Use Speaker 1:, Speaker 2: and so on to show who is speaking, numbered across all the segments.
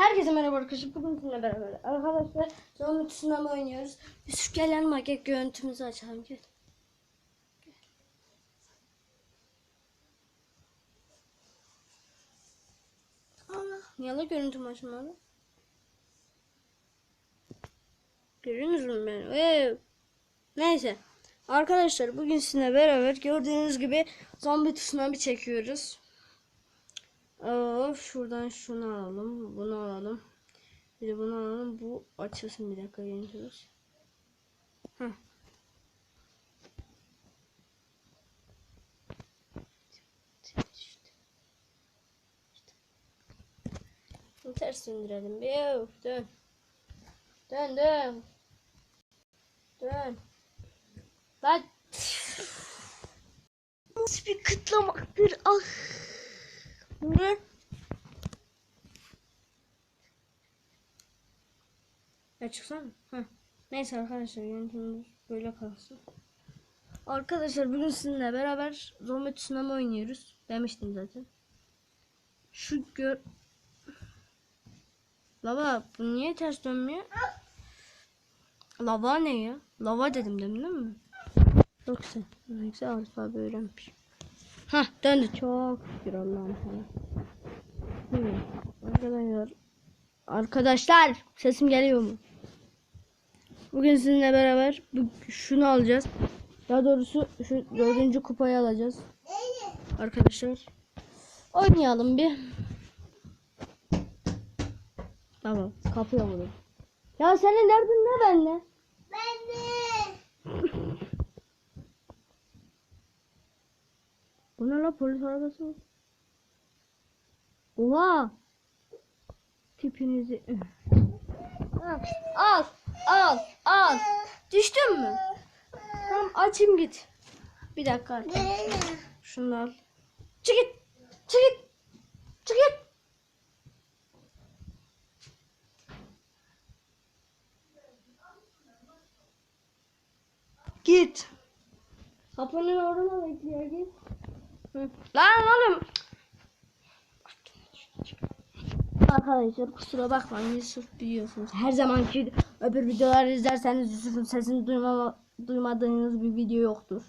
Speaker 1: Herkese merhaba arkadaşlar. Bugün sizinle beraber arkadaşlar zombi tsunami oynuyoruz. Yusuf gel yanıma gel görüntümüzü açalım. Gel. Allah niye la görüntüm açmadı? Görüyorsunuz mu beni? Ee, Neyse. Arkadaşlar bugün sizinle beraber gördüğünüz gibi zombi tsunami çekiyoruz. Of şuradan şunu alalım. Bunu alalım. Bir de bunu alalım. Bu açılsın bir dakika yeniyoruz. Heh. Ters döndürelim. Bir dön. Dön dön. Dön. Lan. Nasıl bir kıtlamaktır? Ah. Ne? Ya çıksana. Heh. Neyse arkadaşlar yöntemimiz böyle kalsın. Arkadaşlar bugün sizinle beraber zombi tsunami oynuyoruz. Demiştim zaten. Şu gör... Lava bu niye ters dönmüyor? Lava ne ya? Lava dedim demin değil mi? Ne güzel alfabe öğrenmiş. Hah döndü çok şükür Allah'ım sana. Arkadaşlar. Arkadaşlar sesim geliyor mu? Bugün sizinle beraber şunu alacağız. Daha doğrusu şu dördüncü kupayı alacağız. Arkadaşlar. Oynayalım bir. Tamam kapıya vurun. Ya senin derdin ne benimle?
Speaker 2: Ben de.
Speaker 1: Bu ne la polis arabası mı? Oha! Tipinizi... al, al, al. Düştün mü? Tamam açayım git. Bir dakika. Şunu al. Çık git. Çık git. Çık git. Git. Kapının orada bekliyor git. Lan oğlum. Arkadaşlar kusura bakmayın Yusuf biliyorsunuz. Her zamanki öbür videoları izlerseniz Yusuf'un sesini duymama, duymadığınız bir video yoktur.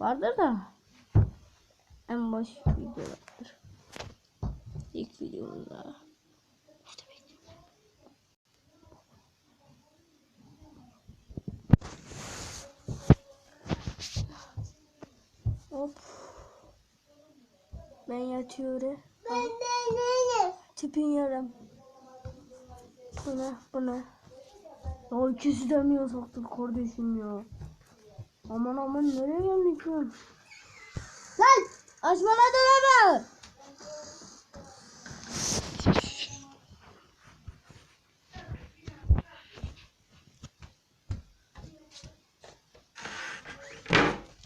Speaker 1: Vardır da. En baş videolardır. İlk videomuzda. İşte Ben yatıyorum.
Speaker 2: Ben de.
Speaker 1: Tipin yarım. Bu ne? Bu ne? Ya ikisi de mi yasaktır kardeşim ya? Aman aman nereye geldik lan? Lan! Açma lan dolabı!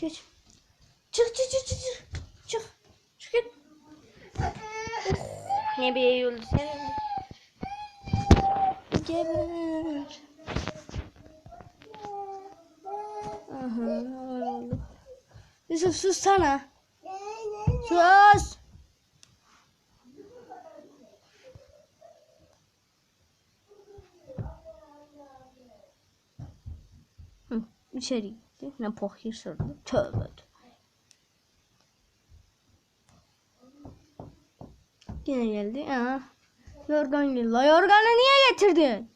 Speaker 1: Geç. Çık çık çık. Çık. Çık git. Ne bir yoldu sen? Geber. Aha, oldu. Yusuf sus sana. Sus. Hı, içeri gitti. Ne pohir sordu. Tövbe. tövbe. Yine geldi. Aa. Yorgan geldi. La yorganı niye getirdin?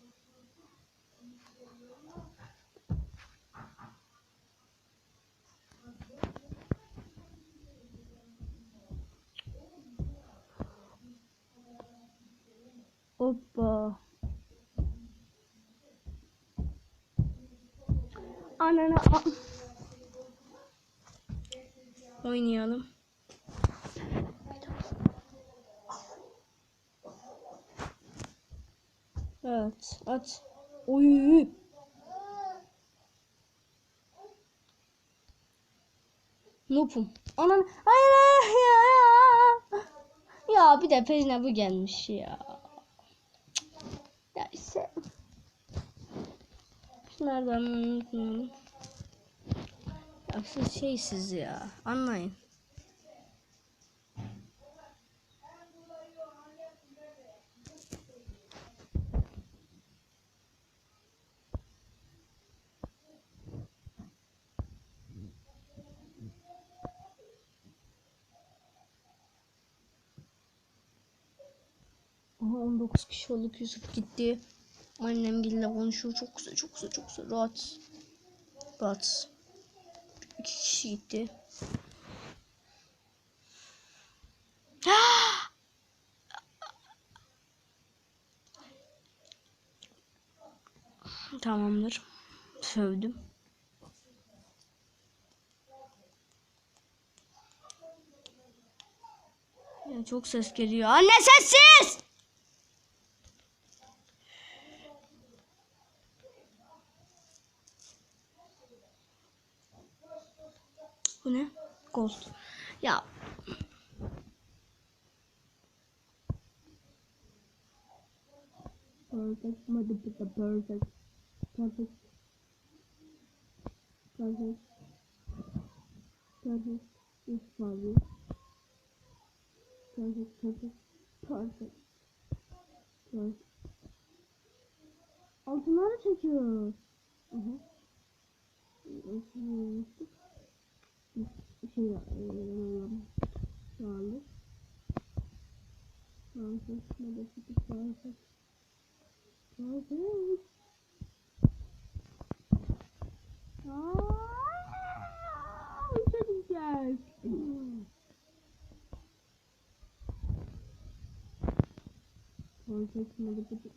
Speaker 1: Hoppa. Ananı Oynayalım. At. Oy. Nupum. Anan hayır ya. Ya bir de peşine bu gelmiş ya. Ya işte. Şunlardan unutmayalım. Ya siz şeysiz ya. Anlayın. Aha 19 kişi olduk Yusuf gitti. Annem gille konuşuyor. Çok güzel çok güzel çok güzel. Rahat. Rahat. İki kişi gitti. Tamamdır. Sövdüm. Ya çok ses geliyor. Anne sessiz! Bu ne? Ghost. Ya. Perfect, motherfucker, perfect. Perfect. Perfect. Perfect. Yes, Fabio. Perfect, perfect. Perfect. Perfect. Altınları çekiyor. Hı hı. Şey yapıyorum. Anda. Perfect, motherfucker, perfect. Perfect. Aaa, uçacağız. Perfect, motherfucker.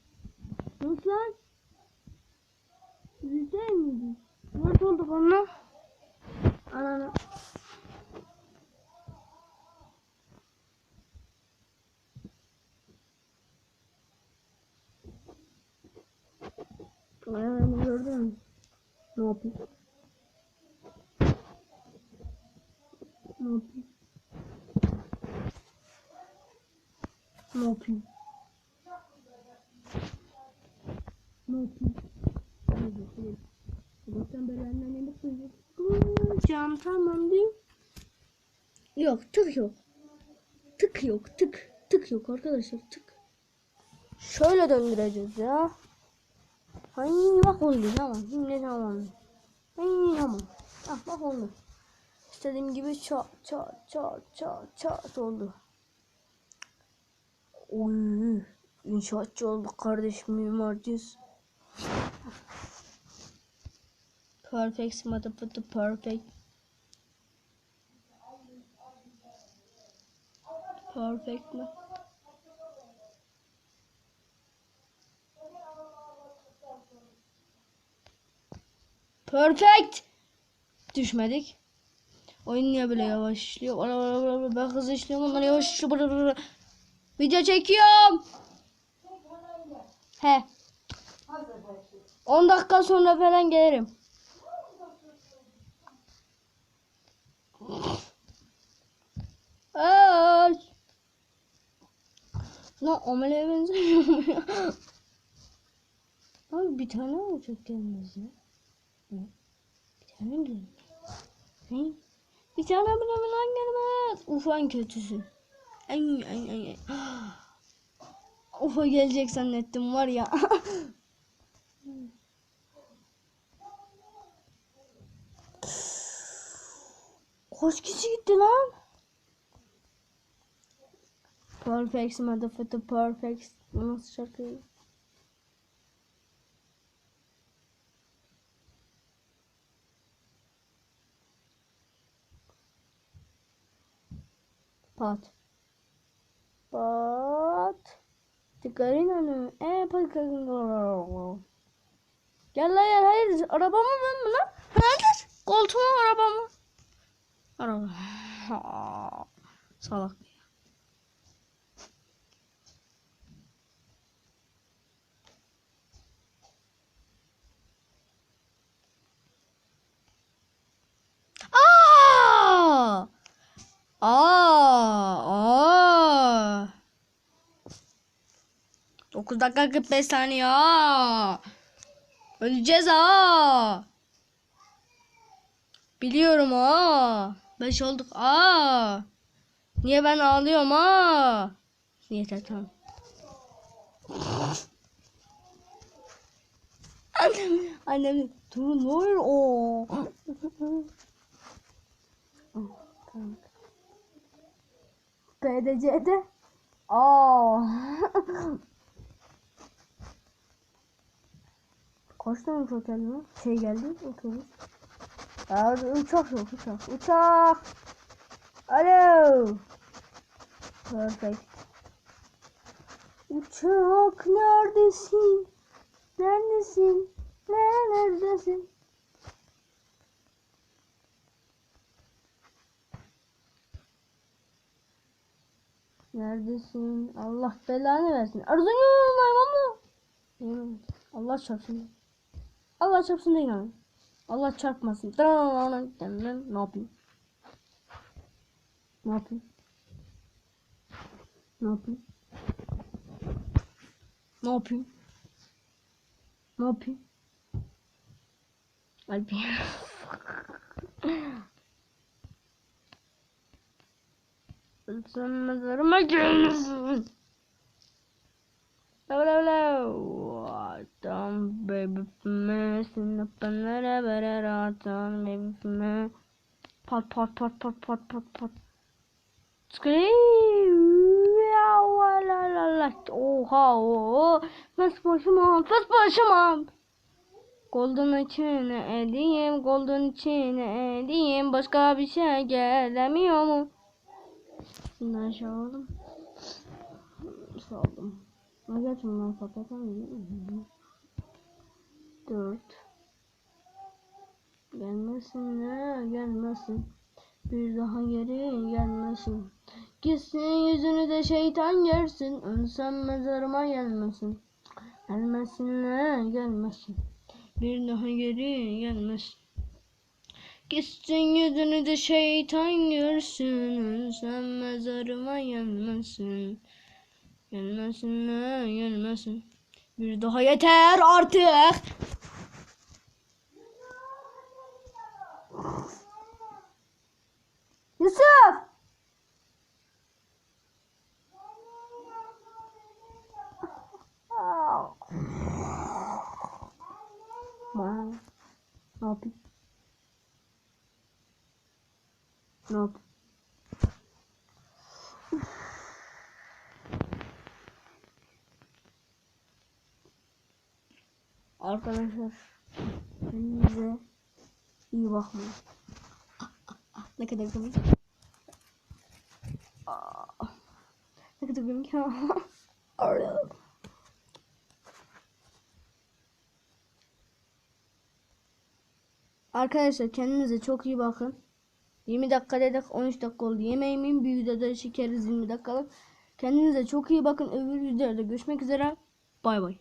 Speaker 1: Nasıl lan? Güzel miydi? Nasıl oldu bana? Ananı. Ayağımı gördün mü? Ne yapayım? Ne yapayım? Ne yapayım? Ne yapayım? Hadi bakalım. Sabahtan beri annen yemek koyacak. Can tamam değil. Yok tık yok. Tık yok tık. Tık yok arkadaşlar tık. Şöyle döndüreceğiz ya. Ay bak oldu tamam. Şimdi tamam. Ay tamam. Ah bak oldu. İstediğim gibi çat çat çat çat çat oldu. Oy. İnşaatçı olduk kardeşim mimarcıyız. Perfect motherfucker perfect. Perfect mi? Perfect. Düşmedik. Oyun niye böyle yavaş işliyor? Ben hızlı işliyorum. Onlar yavaş işliyor. Video çekiyorum. He. 10 dakika sonra falan gelirim. Ay. Lan omeleye benzemiyor ya? Abi bir tane olacak gelmez ya. Bir tane mi? Hı? Bir tane bile falan gelmez. Uf en kötüsü. En en en. en. Ufa gelecek zannettim var ya. Kaç kişi gitti lan? Perfect motherfucker perfect. Nasıl şarkı? Pat. Pat. Tıkarın onu. E pakalın. Gel lan gel hayır. Arabamı ben mi lan? Hayır. Koltuğum arabamı. Araba. Salak. Aa! Aa! Aa! 9 dakika 45 saniye. Aa! Öleceğiz ha. Biliyorum ha. 5 olduk. Aa! Niye ben ağlıyorum ha? Yeter tamam. Annem, annem, dur ne oluyor o? PDC'de Aa. Kaç tane uçak? Şey geldi otobüs. Ya uçak yok uçak. Uçak. Alo. Perfect. Uçak neredesin? Neredesin? Neredesin? Neredesin? Allah belanı versin. Arzun yok hayvan mı? Allah çarpsın. Allah çarpsın da inan. Allah çarpmasın. Ne yapayım? Ne yapayım? Ne yapayım? Ne yapayım? Ne yapayım? Alpiyem. Sen mezarıma gelmesin. Hello, hello. Don't baby me. Sin upanlara bara ratan baby me. Pat pat pat pat pat pat pat. Scream. Ya la la la. Oha o. Fes başıma. Fes başıma. Golden içine edeyim. Golden içine edeyim. Başka bir şey gelemiyor mu? Şimdi aşağı oldum. Ama gerçi bunları patlatamıyorum. Dört. Gelmesin ne gelmesin. Bir daha geri gelmesin. Gitsin yüzünü de şeytan yersin. Ölsem mezarıma gelmesin. Gelmesin ne gelmesin. Bir daha geri gelmesin. Gitsin yüzünü de şeytan görsün. Ölsem mezarıma gelmesin. Gelmesin ne gelmesin. Bir daha yeter artık. Yusuf! Ne yapayım? Ne yapayım? Arkadaşlar kendinize iyi bakmayın. Ne kadar komik. Aa, Ne kadar komik. Arkadaşlar kendinize çok iyi bakın. 20 dakika dedik 13 dakika oldu. Yemeğimin bir videoda çekeriz 20 dakikalık. Kendinize çok iyi bakın. Öbür videoda görüşmek üzere. Bay bay.